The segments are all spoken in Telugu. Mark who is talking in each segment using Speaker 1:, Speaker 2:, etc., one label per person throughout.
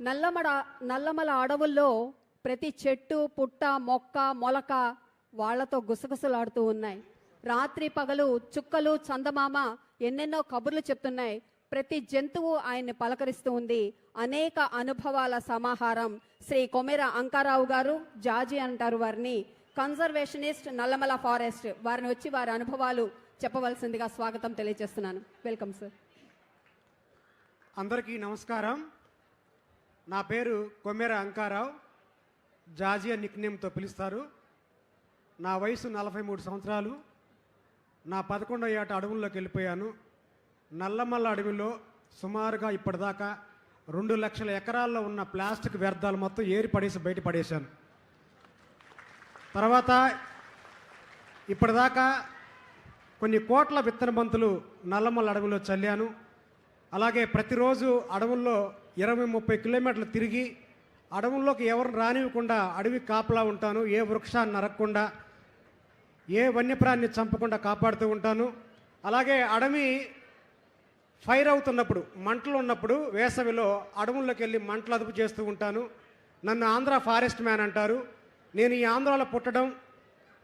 Speaker 1: నల్లమడ నల్లమల అడవుల్లో ప్రతి చెట్టు పుట్ట మొక్క మొలక వాళ్ళతో గుసగుసలాడుతూ ఉన్నాయి. రాత్రి పగలు చుక్కలు చందమామ ఎన్నెన్నో కబుర్లు చెప్తున్నాయి. ప్రతి జంతువు ఆయన్ని పలకరిస్తూ ఉంది. అనేక అనుభవాల సమాహారం. శ్రీ కొమెర అంకారావు గారు జాజీ అంటారు వారిని. Conservationist Nallamala forest. వారిని వచ్చి వారి అనుభవాలు చెప్పవలసిందిగా స్వాగతం తెలియజేస్తున్నాను. Welcome sir.
Speaker 2: అందరికీ నమస్కారం. నా పేరు కొమ్మెర అంకారావు. జాజియా నిక్నేమ్తో పిలుస్తారు. నా వయసు నలభై మూడు సంవత్సరాలు. నా పదకొండో ఏట అడవుల్లోకి వెళ్ళిపోయాను. నల్లమల్ల అడవిలో సుమారుగా ఇప్పటిదాకా రెండు లక్షల ఎకరాల్లో ఉన్న ప్లాస్టిక్ వ్యర్థాలు మొత్తం ఏరి పడేసి బయట పడేశాను. తర్వాత ఇప్పటిదాకా కొన్ని కోట్ల విత్తన బంతులు నల్లమల్ల అడవిలో చల్లాను. అలాగే ప్రతిరోజు అడవుల్లో ఇరవై ముప్పై కిలోమీటర్లు తిరిగి అడవుల్లోకి ఎవరు రానివ్వకుండా అడవి కాపలా ఉంటాను ఏ వృక్షాన్ని నరకకుండా ఏ వన్యప్రాణిని చంపకుండా కాపాడుతూ ఉంటాను. అలాగే అడవి ఫైర్ అవుతున్నప్పుడు మంటలు ఉన్నప్పుడు వేసవిలో అడవుల్లోకి వెళ్ళి మంటలు అదుపు చేస్తూ ఉంటాను. నన్ను ఆంధ్ర ఫారెస్ట్ మ్యాన్ అంటారు. నేను ఈ ఆంధ్రాలో పుట్టడం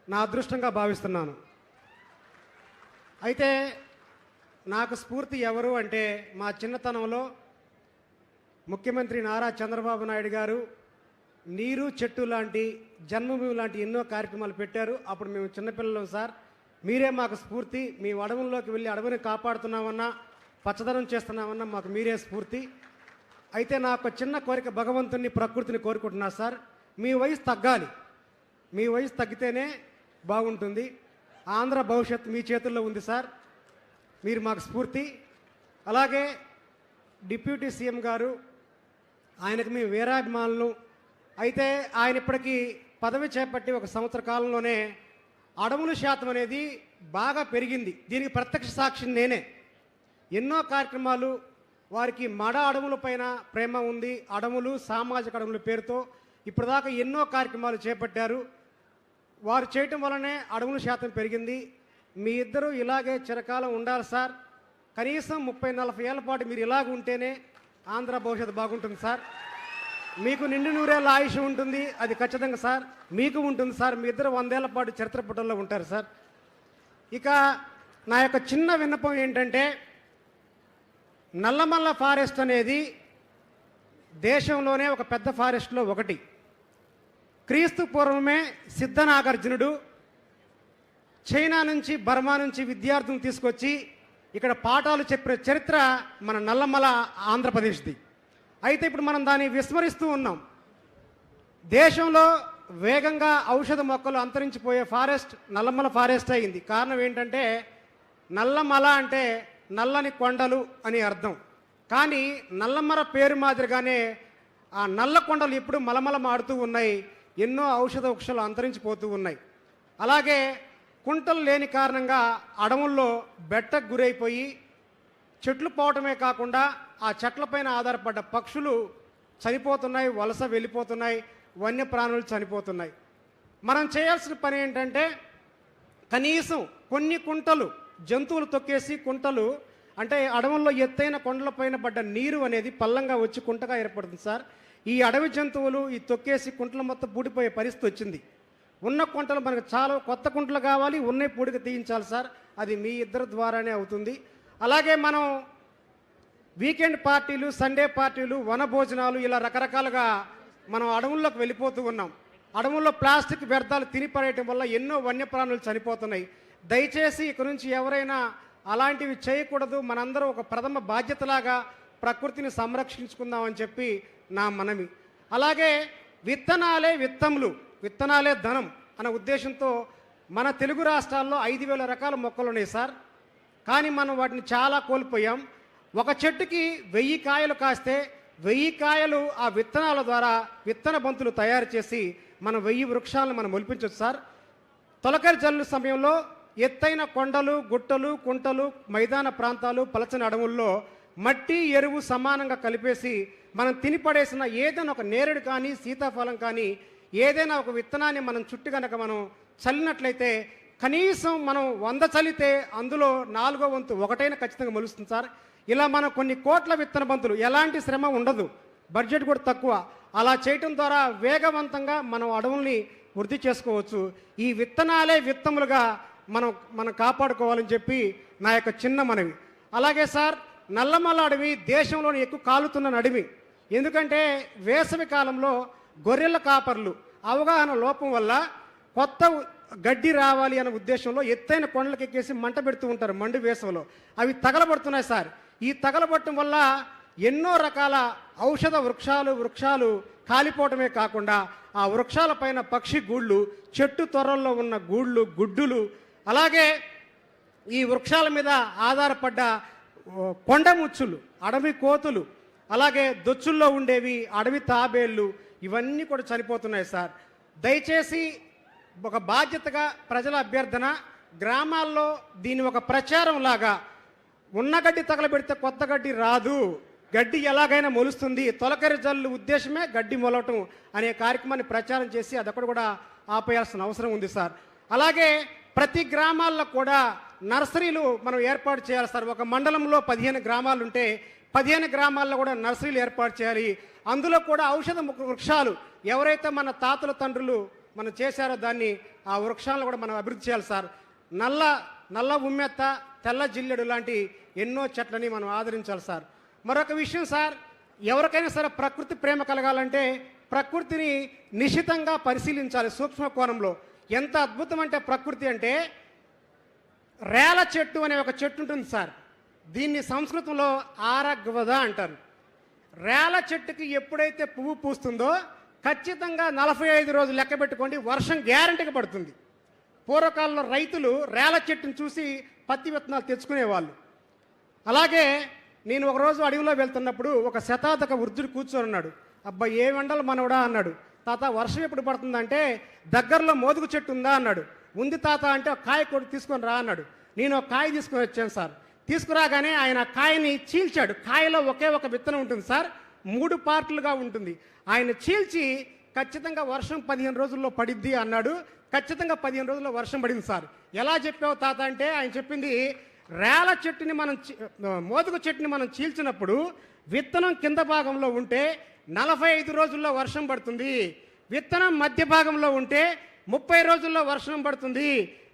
Speaker 2: నా అదృష్టంగా భావిస్తున్నాను. అయితే నాకు స్ఫూర్తి ఎవరు అంటే మా చిన్నతనంలో ముఖ్యమంత్రి నారా చంద్రబాబు నాయుడు గారు నీరు చెట్టు లాంటి జన్మభూమి లాంటి ఎన్నో కార్యక్రమాలు పెట్టారు. అప్పుడు మేము చిన్నపిల్లలం సార్. మీరే మాకు స్ఫూర్తి. మీ అడవుల్లోకి వెళ్ళి అడవిని కాపాడుతున్నామన్నా పచ్చదనం చేస్తున్నామన్నా మాకు మీరే స్ఫూర్తి. అయితే నాకు చిన్న కోరిక భగవంతుని ప్రకృతిని కోరుకుంటున్నా సార్. మీ వయసు తగ్గాలి. మీ వయసు తగ్గితేనే బాగుంటుంది. ఆంధ్ర భవిష్యత్ మీ చేతుల్లో ఉంది సార్. మీరు మాకు స్ఫూర్తి. అలాగే డిప్యూటీ సీఎం గారు ఆయనకు మేము వీరాభిమానులు. అయితే ఆయన ఇప్పటికీ పదవి చేపట్టి ఒక సంవత్సర కాలంలోనే అడవుల శాతం అనేది బాగా పెరిగింది. దీనికి ప్రత్యక్ష సాక్షి నేనే. ఎన్నో కార్యక్రమాలు వారికి మడ అడవుల పైన ప్రేమ ఉంది. అడవులు సామాజిక అడవుల పేరుతో ఇప్పటిదాకా ఎన్నో కార్యక్రమాలు చేపట్టారు. వారు చేయటం వలనే అడవుల శాతం పెరిగింది. మీ ఇద్దరు ఇలాగే చిరకాలం ఉండాలి సార్. కనీసం ముప్పై నలభై ఏళ్ళ పాటు మీరు ఇలాగ ఉంటేనే ఆంధ్ర భవిష్యత్తు బాగుంటుంది సార్. మీకు నిండు నూరేళ్ళ ఆయుష్ ఉంటుంది అది ఖచ్చితంగా సార్. మీకు ఉంటుంది సార్ మీ ఇద్దరు వందేళ్ళ పాటు చరిత్ర పుటల్లో ఉంటారు సార్. ఇక నా యొక్క చిన్న విన్నపం ఏంటంటే నల్లమల్ల ఫారెస్ట్ అనేది దేశంలోనే ఒక పెద్ద ఫారెస్ట్లో ఒకటి. క్రీస్తు పూర్వమే సిద్ధనాగార్జునుడు చైనా నుంచి బర్మా నుంచి విద్యార్థులను తీసుకొచ్చి ఇక్కడ పాఠాలు చెప్పిన చరిత్ర మన నల్లమల ఆంధ్రప్రదేశ్ది. అయితే ఇప్పుడు మనం దాన్ని విస్మరిస్తూ ఉన్నాం. దేశంలో వేగంగా ఔషధ మొక్కలు అంతరించిపోయే ఫారెస్ట్ నల్లమల ఫారెస్ట్ అయింది. కారణం ఏంటంటే నల్లమల అంటే నల్లని కొండలు అని అర్థం. కానీ నల్లమర పేరు మాదిరిగానే ఆ నల్ల కొండలు ఎప్పుడు మలమల మాడుతూ ఉన్నాయి. ఎన్నో ఔషధ వృక్షాలు అంతరించిపోతూ ఉన్నాయి. అలాగే కుంటలు లేని కారణంగా అడవుల్లో బెట్టకు గురైపోయి చెట్లు పోవటమే కాకుండా ఆ చెట్లపైన ఆధారపడ్డ పక్షులు చనిపోతున్నాయి వలస వెళ్ళిపోతున్నాయి వన్యప్రాణులు చనిపోతున్నాయి. మనం చేయాల్సిన పని ఏంటంటే కనీసం కొన్ని కుంటలు జంతువులు తొక్కేసి కుంటలు అంటే అడవుల్లో ఎత్తైన కొండలపైన పడ్డ నీరు అనేది పల్లంగా వచ్చి కుంటగా ఏర్పడుతుంది సార్. ఈ అడవి జంతువులు ఈ తొక్కేసి కుంటలు మొత్తం బూడిపోయే పరిస్థితి వచ్చింది. ఉన్న కుంటలు మనకు చాలా కొత్త కుంటలు కావాలి ఉన్న పూడిక తీయించాలి సార్. అది మీ ఇద్దరి ద్వారానే అవుతుంది. అలాగే మనం వీకెండ్ పార్టీలు సండే పార్టీలు వన భోజనాలు ఇలా రకరకాలుగా మనం అడవుల్లోకి వెళ్ళిపోతూ ఉన్నాం. అడవుల్లో ప్లాస్టిక్ వ్యర్థాలు తిని పడేయటం వల్ల ఎన్నో వన్యప్రాణులు చనిపోతున్నాయి. దయచేసి ఇక నుంచి ఎవరైనా అలాంటివి చేయకూడదు. మనందరం ఒక ప్రథమ బాధ్యతలాగా ప్రకృతిని సంరక్షించుకుందామని చెప్పి నా మనవి. అలాగే విత్తనాలే విత్తములు. విత్తనాలే ధనం అనే ఉద్దేశంతో మన తెలుగు రాష్ట్రాల్లో ఐదు వేల రకాల మొక్కలు ఉన్నాయి సార్. కానీ మనం వాటిని చాలా కోల్పోయాం. ఒక చెట్టుకి వెయ్యి కాయలు కాస్తే వెయ్యి కాయలు ఆ విత్తనాల ద్వారా విత్తన బంతులు తయారు చేసి మనం వెయ్యి వృక్షాలను మనం ఒలిపించవచ్చు సార్. తొలకరి జల్లు సమయంలో ఎత్తైన కొండలు గుట్టలు కుంటలు మైదాన ప్రాంతాలు పలచని అడవుల్లో మట్టి ఎరువు సమానంగా కలిపేసి మనం తిని పడేసిన ఏదైనా ఒక నేరేడు కానీ సీతాఫలం కానీ ఏదైనా ఒక విత్తనాన్ని మనం చుట్టి కనుక మనం చల్లినట్లయితే కనీసం మనం వంద చల్లితే అందులో నాలుగో వంతు ఒకటైనా ఖచ్చితంగా మొలుస్తుంది సార్. ఇలా మనం కొన్ని కోట్ల విత్తన బంతులు ఎలాంటి శ్రమ ఉండదు. బడ్జెట్ కూడా తక్కువ. అలా చేయటం ద్వారా వేగవంతంగా మనం అడవుల్ని వృద్ధి చేసుకోవచ్చు. ఈ విత్తనాలే విత్తములుగా మనం మనం కాపాడుకోవాలని చెప్పి నా యొక్క చిన్న మనవి. అలాగే సార్ నల్లమల్ల అడవి దేశంలోని ఎక్కువ కాలుతున్న అడవి. ఎందుకంటే వేసవి కాలంలో గొర్రెల కాపర్లు. అవగాహన లోపం వల్ల కొత్త గడ్డి రావాలి అనే ఉద్దేశంలో ఎత్తైన కొండలకు ఎక్కేసి మంట పెడుతూ ఉంటారు మండు వేసవిలో. అవి తగలబడుతున్నాయి సార్. ఈ తగలబట్టడం వల్ల ఎన్నో రకాల ఔషధ వృక్షాలు వృక్షాలు కాలిపోవటమే కాకుండా ఆ వృక్షాల పైన పక్షి గూళ్ళు చెట్టు త్వరల్లో ఉన్న గూళ్ళు గుడ్డులు అలాగే ఈ వృక్షాల మీద ఆధారపడ్డ కొండముచ్చులు కొండ అడవి కోతులు అలాగే దొచ్చుల్లో ఉండేవి అడవి తాబేళ్ళు ఇవన్నీ కూడా చనిపోతున్నాయి సార్. దయచేసి ఒక బాధ్యతగా ప్రజల అభ్యర్థన గ్రామాల్లో దీని ఒక ప్రచారం లాగా ఉన్న గడ్డి తగలబెడితే కొత్త గడ్డి రాదు. గడ్డి ఎలాగైనా మొలుస్తుంది. తొలకరి జల్లు ఉద్దేశమే గడ్డి మొలవటం అనే కార్యక్రమాన్ని ప్రచారం చేసి అదొకటి కూడా ఆపేయాల్సిన అవసరం ఉంది సార్. అలాగే ప్రతి గ్రామాల్లో కూడా నర్సరీలు మనం ఏర్పాటు చేయాలి సార్. ఒక మండలంలో పదిహేను గ్రామాలు ఉంటే పదిహేను గ్రామాల్లో కూడా నర్సరీలు ఏర్పాటు చేయాలి. అందులో కూడా ఔషధ వృక్షాలు ఎవరైతే మన తాతల తండ్రులు మనం చేశారో దాన్ని ఆ వృక్షాలను కూడా మనం అభివృద్ధి చేయాలి సార్. నల్ల నల్ల ఉమ్మెత్త తెల్ల జిల్లెడు లాంటి ఎన్నో చెట్లని మనం ఆదరించాలి సార్. మరొక విషయం సార్ ఎవరికైనా సరే ప్రకృతి ప్రేమ కలగాలంటే ప్రకృతిని నిశితంగా పరిశీలించాలి సూక్ష్మ కోణంలో. ఎంత అద్భుతం అంటే ప్రకృతి అంటే రేల చెట్టు అనే ఒక చెట్టు ఉంటుంది సార్. దీన్ని సంస్కృతంలో ఆరగ్వద అంటారు. రేల చెట్టుకి ఎప్పుడైతే పువ్వు పూస్తుందో ఖచ్చితంగా నలభై ఐదు రోజులు లెక్క పెట్టుకోండి వర్షం గ్యారంటీగా పడుతుంది. పూర్వకాలంలో రైతులు రేల చెట్టుని చూసి పత్తి విత్తనాలు తెచ్చుకునేవాళ్ళు. అలాగే నేను ఒకరోజు అడవిలో వెళ్తున్నప్పుడు ఒక శతాధక వృద్ధుడు కూర్చొని ఉన్నాడు. అబ్బా ఏ వెండలు మనవడా అన్నాడు. తాత వర్షం ఎప్పుడు పడుతుందంటే దగ్గరలో మోదుగు చెట్టు ఉందా అన్నాడు. ఉంది తాత అంటే ఒక కాయ కొడు తీసుకొని రా అన్నాడు. నేను ఒక కాయ తీసుకొని వచ్చాను సార్. తీసుకురాగానే ఆయన కాయని చీల్చాడు. కాయలో ఒకే ఒక విత్తనం ఉంటుంది సార్. మూడు పార్ట్లుగా ఉంటుంది. ఆయన చీల్చి ఖచ్చితంగా వర్షం పదిహేను రోజుల్లో పడిద్ది అన్నాడు. ఖచ్చితంగా పదిహేను రోజుల్లో వర్షం పడింది సార్. ఎలా చెప్పావు తాత అంటే ఆయన చెప్పింది రేల చెట్టుని మనం మోదుగు చెట్టుని మనం చీల్చినప్పుడు విత్తనం కింద భాగంలో ఉంటే నలభై ఐదు రోజుల్లో వర్షం పడుతుంది. విత్తనం మధ్య భాగంలో ఉంటే ముప్పై రోజుల్లో వర్షం పడుతుంది.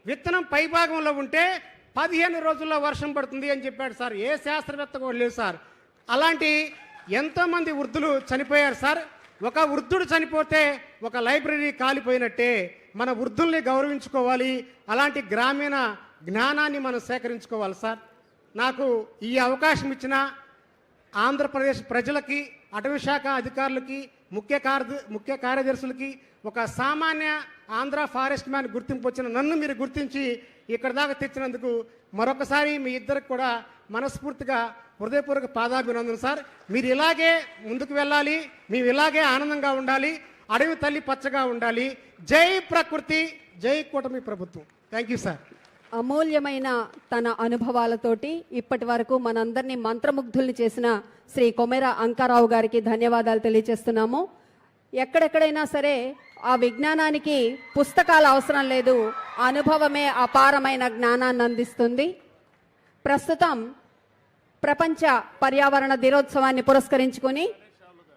Speaker 2: విత్తనం పై భాగంలో ఉంటే పదిహేను రోజుల్లో వర్షం పడుతుంది అని చెప్పాడు సార్. ఏ శాస్త్రవేత్త కూడా లేదు సార్. అలాంటి ఎంతోమంది వృద్ధులు చనిపోయారు సార్. ఒక వృద్ధుడు చనిపోతే ఒక లైబ్రరీ కాలిపోయినట్టే మన వృద్ధుల్ని గౌరవించుకోవాలి అలాంటి గ్రామీణ జ్ఞానాన్ని మనం సేకరించుకోవాలి సార్. నాకు ఈ అవకాశం ఇచ్చిన ఆంధ్రప్రదేశ్ ప్రజలకి అటవీ శాఖ అధికారులకి ముఖ్య కార్య ముఖ్య కార్యదర్శులకి ఒక సామాన్య ఆంధ్ర ఫారెస్ట్ మ్యాన్ గుర్తింపు వచ్చిన నన్ను మీరు గుర్తించి ఇక్కడ దాకా తెచ్చినందుకు మరొకసారి మీ ఇద్దరికి కూడా మనస్ఫూర్తిగా హృదయపూర్వక పాదాభినందన సార్. మీరు ఇలాగే ముందుకు వెళ్ళాలి మేము ఇలాగే ఆనందంగా ఉండాలి అడవి తల్లి పచ్చగా ఉండాలి. జై ప్రకృతి జై కూటమి ప్రభుత్వం. Thank you sir.
Speaker 1: అమూల్యమైన తన అనుభవాలతోటి ఇప్పటి వరకు మనందరినీ మంత్రముగ్ధుల్ని చేసిన శ్రీ కొమెర అంకారావు గారికి ధన్యవాదాలు తెలియజేస్తున్నాము. ఎక్కడెక్కడైనా సరే ఆ విజ్ఞానానికి పుస్తకాలు అవసరం లేదు అనుభవమే అపారమైన జ్ఞానాన్ని అందిస్తుంది. ప్రస్తుతం ప్రపంచ పర్యావరణ దినోత్సవాన్ని పురస్కరించుకొని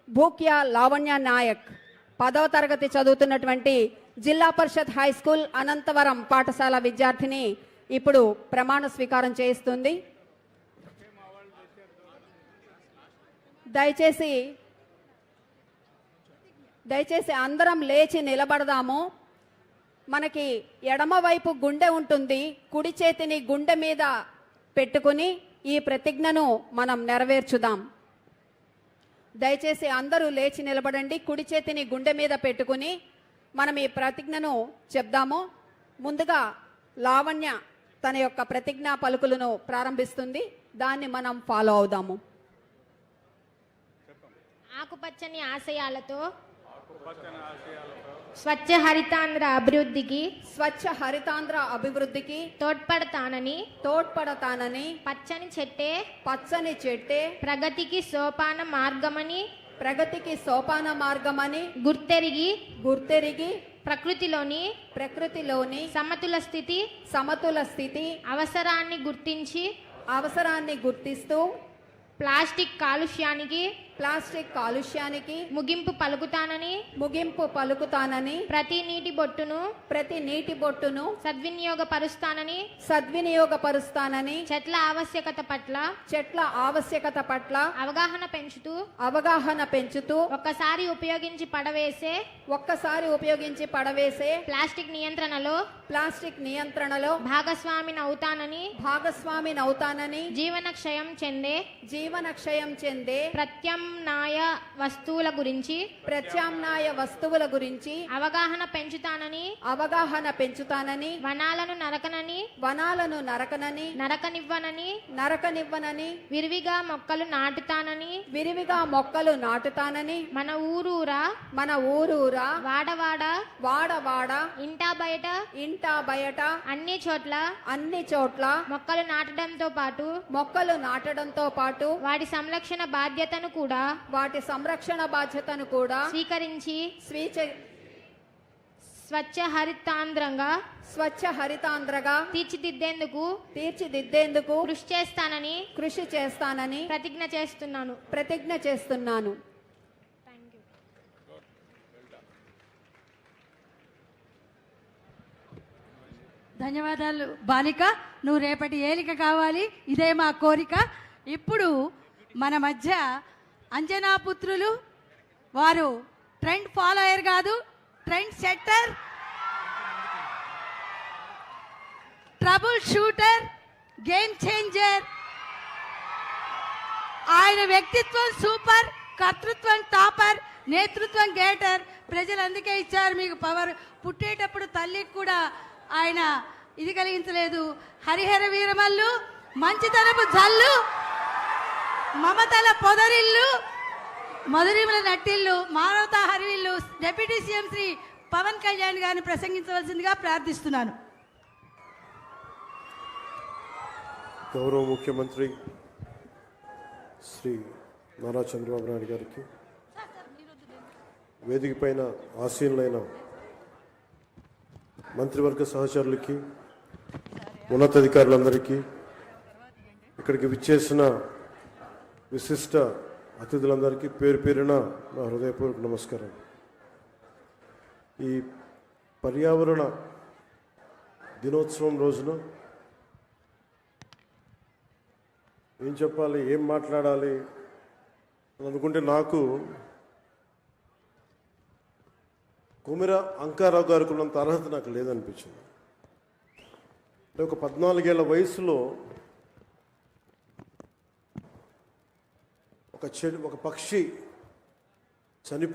Speaker 1: భూక్యా లావణ్య నాయక్ పదవ తరగతి చదువుతున్నటువంటి జిల్లా పరిషత్ హై స్కూల్ అనంతవరం పాఠశాల విద్యార్థిని ఇప్పుడు ప్రమాణ స్వీకారం చేయిస్తుంది. దయచేసి దయచేసి అందరం లేచి నిలబడదాము. మనకి ఎడమవైపు గుండె ఉంటుంది కుడి చేతిని గుండె మీద పెట్టుకుని ఈ ప్రతిజ్ఞను మనం నెరవేర్చుదాం. దయచేసి అందరూ లేచి నిలబడండి కుడి చేతిని గుండె మీద పెట్టుకుని మనం ఈ ప్రతిజ్ఞను చెప్దాము. ముందుగా లావణ్య తన యొక్క ప్రతిజ్ఞా పలుకులను ప్రారంభిస్తుంది. దాన్ని మనం ఫాలో అవుదాము.
Speaker 3: ఆకుపచ్చని ఆశయాలతో స్వచ్ఛ హరితాంధ్ర అభివృద్ధికి
Speaker 1: స్వచ్ఛ హరితాంధ్ర అభివృద్ధికి
Speaker 3: తోడ్పడతానని
Speaker 1: తోడ్పడతానని
Speaker 3: పచ్చని చెట్టే
Speaker 1: పచ్చని చెట్టే
Speaker 3: ప్రగతికి సోపాన మార్గమని
Speaker 1: ప్రగతికి సోపాన మార్గమని
Speaker 3: గుర్తెరిగి
Speaker 1: గుర్తెరిగి
Speaker 3: ప్రకృతిలోని
Speaker 1: ప్రకృతిలోని
Speaker 3: సమతుల స్థితి
Speaker 1: సమతుల స్థితి
Speaker 3: అవసరాన్ని గుర్తించి
Speaker 1: అవసరాన్ని గుర్తిస్తూ
Speaker 3: ప్లాస్టిక్ కాలుష్యానికి
Speaker 1: ప్లాస్టిక్ కాలుష్యానికి
Speaker 3: ముగింపు పలుకుతానని
Speaker 1: ముగింపు పలుకుతానని
Speaker 3: ప్రతి నీటి బొట్టును
Speaker 1: ప్రతి నీటి బొట్టును
Speaker 3: సద్వినియోగపరుస్తానని
Speaker 1: సద్వినియోగపరుస్తానని
Speaker 3: చెట్ల ఆవశ్యకత పట్ల
Speaker 1: చెట్ల ఆవశ్యకత పట్ల
Speaker 3: అవగాహన పెంచుతూ
Speaker 1: అవగాహన పెంచుతూ
Speaker 3: ఒక్కసారి ఉపయోగించి పడవేసే
Speaker 1: ఒక్కసారి ఉపయోగించి పడవేసే
Speaker 3: ప్లాస్టిక్ నియంత్రణలో
Speaker 1: ప్లాస్టిక్ నియంత్రణలో
Speaker 3: భాగస్వామిని అవుతానని
Speaker 1: భాగస్వామిని అవుతానని
Speaker 3: జీవన క్షయం చెందే
Speaker 1: జీవన క్షయం చెందే
Speaker 3: ప్రత్యామ్నాయ వస్తువుల గురించి
Speaker 1: ప్రత్యామ్నాయ వస్తువుల గురించి
Speaker 3: అవగాహన పెంచుతానని
Speaker 1: అవగాహన పెంచుతానని
Speaker 3: వనాలను నరకనని
Speaker 1: వనాలను నరకనని
Speaker 3: నరకనివ్వనని
Speaker 1: నరకనివ్వనని
Speaker 3: విరివిగా మొక్కలు నాటుతానని
Speaker 1: విరివిగా మొక్కలు నాటుతానని
Speaker 3: మన ఊరూరా
Speaker 1: మన ఊరూరా
Speaker 3: వాడవాడ
Speaker 1: వాడవాడ
Speaker 3: ఇంటా బయట
Speaker 1: ఇంటా బయట
Speaker 3: అన్ని చోట్ల
Speaker 1: అన్ని చోట్ల
Speaker 3: మొక్కలు నాటడంతో పాటు
Speaker 1: మొక్కలు నాటడంతో పాటు
Speaker 3: వాటి సంరక్షణ బాధ్యతను కూడా
Speaker 1: వాటి సంరక్షణ బాధ్యతను కూడా
Speaker 3: స్వీకరించి
Speaker 1: స్వీచ
Speaker 3: స్వచ్ఛ హరితాంధ్రంగా
Speaker 1: స్వచ్ఛ హరితాంధ్రగా
Speaker 3: తీర్చిదిద్దేందుకు
Speaker 1: తీర్చిదిద్దేందుకు
Speaker 3: కృషి చేస్తానని
Speaker 1: కృషి చేస్తానని
Speaker 3: ప్రతిజ్ఞ చేస్తున్నాను.
Speaker 1: ప్రతిజ్ఞ చేస్తున్నాను.
Speaker 4: ధన్యవాదాలు బాలిక. నువ్వు రేపటి ఏలిక కావాలి. ఇదే మా కోరిక. ఇప్పుడు మన మధ్య అంజనా పుత్రులు వారు ట్రెండ్ ఫాలోయర్ కాదు trend setter trouble shooter game changer. ఆయన వ్యక్తిత్వం సూపర్ కర్తృత్వం టాపర్ నేతృత్వం గేటర్. ప్రజలు అందుకే ఇచ్చారు మీకు పవర్. పుట్టేటప్పుడు తల్లికి కూడా ఆయన ఇది కలిగించలేదు. హరిహర వీరమల్లు మంచితనపు జల్లు. మమతల పొదరిల్లు మధురిమల నట్టిల్లు మానవతా హరివిల్లు డిప్యూటీ సీఎం శ్రీ పవన్ కళ్యాణ్ గారిని ప్రసంగించవలసిందిగా ప్రార్థిస్తున్నాను.
Speaker 5: గౌరవ ముఖ్యమంత్రి శ్రీ నారా చంద్రబాబు నాయుడు గారికి వేదిక పైన ఆసీనులైన మంత్రివర్గ సహచరులకి ఉన్నతాధికారులందరికీ ఇక్కడికి విచ్చేసిన విశిష్ట అతిథులందరికీ పేరు పేరున నా హృదయపూర్వక నమస్కారం. ఈ పర్యావరణ దినోత్సవం రోజున ఏం చెప్పాలి ఏం మాట్లాడాలి అని అనుకుంటే నాకు కుమిర అంకారావు గారికి ఉన్నంత అర్హత నాకు లేదనిపించింది. అంటే ఒక పద్నాలుగేళ్ళ వయసులో ఒక చెడు ఒక పక్షి చనిపో